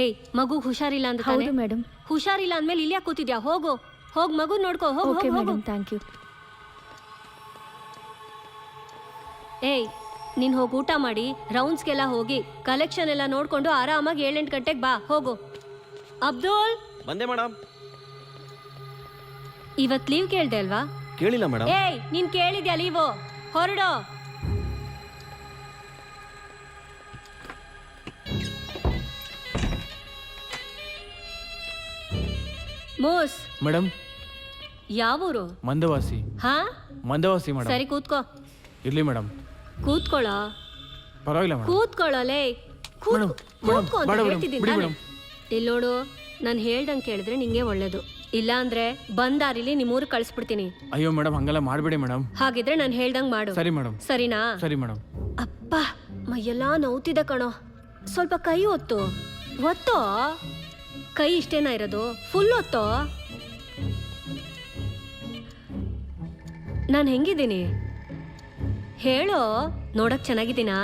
ಏಯ್ ಮಗು ಹುಷಾರಿಲ್ಲ ಅಂತ ತಾನೆ? ಹೌದು ಮೇಡಮ್. ಹುಷಾರಿಲ್ಲ ಅಂದ್ಮೇಲೆ ಇಲ್ಲಿ ಕೂತಿದ್ಯಾ? ಹೋಗು. ಹೋಗ್ ಮಗು ನೋಡ್ಕೋ ಹೋಗ್ ಓಕೆ ಹೋಗ್. ಹೋಗು ಮೇಡಮ್ ಥ್ಯಾಂಕ್ ಯು ಏಯ್ ನೀನ್ ಹೋಗಿ ಊಟ ಮಾಡಿ ರೌಂಡ್ಸ್ಗೆಲ್ಲ ಹೋಗಿ ಕಲೆಕ್ಷನ್ ಎಲ್ಲ ನೋಡ್ಕೊಂಡು ಆರಾಮಾಗಿ ಏಳೆಂಟು ಗಂಟೆಗೆ ಬಾ ಹೋಗು. ಅಬ್ದುಲ್? ಬಂದೆ ಮೇಡಮ್. ಇವತ್ ಲೀವ್ ಕೇಳ್ದೆ ಅಲ್ವಾ? ಕೇಳಿಲ್ಲ ಮೇಡಮ್. ಏಯ್ ನೀನ್ ಕೇಳಿದ್ಯಾ ಲೀವು ಹೊರಡೋ. ಮೂಸ್. ಮೇಡಮ್ ಯಾವೂರು? ಮಂದವಾಸಿ. ಹಾ? ಮಂದವಾಸಿ ಮೇಡಮ್ ಸರಿ ಕೂತ್ಕೋ. ಇರ್ಲಿ ಮೇಡಮ್ ಕೂತ್ಕೊಳ ಪರವಾಗಿಲ್ಲ ಮೇಡಮ್ ಕೂತ್ಕೊಳ್ಳಲೇ ಮೇಡಮ್, ಕೂತ್ಕೋ ಅಂತ ಬೇಡ ಮೇಡಮ್, ಹೇಳ್ತಿದ್ದೀನಿ ಬಿಡಿ ತಾನೇ? ಮೇಡಮ್. ಇಲ್ಲಿ ನೋಡು ನಾನು ಹೇಳ್ದಂಗೆ ಕೇಳಿದ್ರೆ ನಿಂಗೆ ಒಳ್ಳೇದು. ಇಲ್ಲ ಅಂದ್ರೆ ಬಂದಾರಿಲಿ ನಿಮ್ಮೂರು ಕಳಿಸ್ಬಿಡ್ತೀನಿ. ಅಯ್ಯೋ ಮೇಡಮ್ ಹಂಗೆಲ್ಲ ಮಾಡಬೇಡಿ ಮೇಡಮ್ ಹಾಗಿದ್ರೆ ನಾನು ಹೇಳ್ದಂಗೆ ಮಾಡು. ಸರಿ ಮೇಡಮ್ ಸರಿನಾ? ಸರಿ ಮೇಡಮ್ ಅಪ್ಪ ಮೈಯೆಲ್ಲ ನೋವ್ತಿದೆ ಕಣೋ. ಸ್ವಲ್ಪ ಕೈ ಒತ್ತು. ಒತ್ತೋ? ಕೈ ಇಷ್ಟೇನಾ ಇರೋದು? ಫುಲ್ ಹೊತ್ತೋ? ನಾನು ಹೆಂಗಿದ್ದೀನಿ? ಹೇಳೋ ನೋಡಕ್ ಚೆನ್ನಾಗಿದ್ದೀನಾ?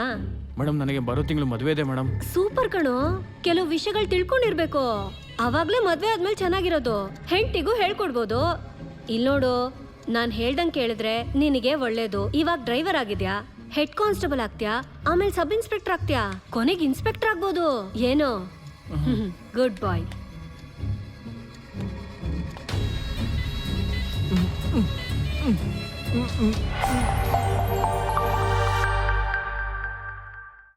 ಮೇಡಮ್ ನನಗೆ ಬರೋ ತಿಂಗಳು ಮದುವೆ ಇದೆ ಮೇಡಮ್ ಸೂಪರ್ ಕಣೋ. ಕೆಲವು ವಿಷಯಗಳು ತಿಳ್ಕೊಂಡಿರ್ಬೇಕು. ಅವಾಗ್ಲೇ ಮದ್ವೆ ಆದ್ಮೇಲೆ ಚೆನ್ನಾಗಿರೋದು. ಹೆಂಟಿಗೂ ಹೇಳ್ಕೊಡ್ಬೋದು. ಇಲ್ ನೋಡು ನಾನ್ ಹೇಳ್ದಂಗ್ ಕೇಳಿದ್ರೆ ನಿನಗೆ ಒಳ್ಳೇದು. ಇವಾಗ ಡ್ರೈವರ್ ಆಗಿದ್ಯಾ? ಹೆಡ್ ಕಾನ್ಸ್ಟೇಬಲ್ ಆಗ್ತ್ಯಾ? ಆಮೇಲೆ ಸಬ್ ಇನ್ಸ್ಪೆಕ್ಟರ್ ಆಗ್ತ್ಯಾ? ಕೊನೆಗೆ ಇನ್ಸ್ಪೆಕ್ಟರ್ ಆಗ್ಬೋದು. ಏನೋ? ಗುಡ್ ಬಾಯ್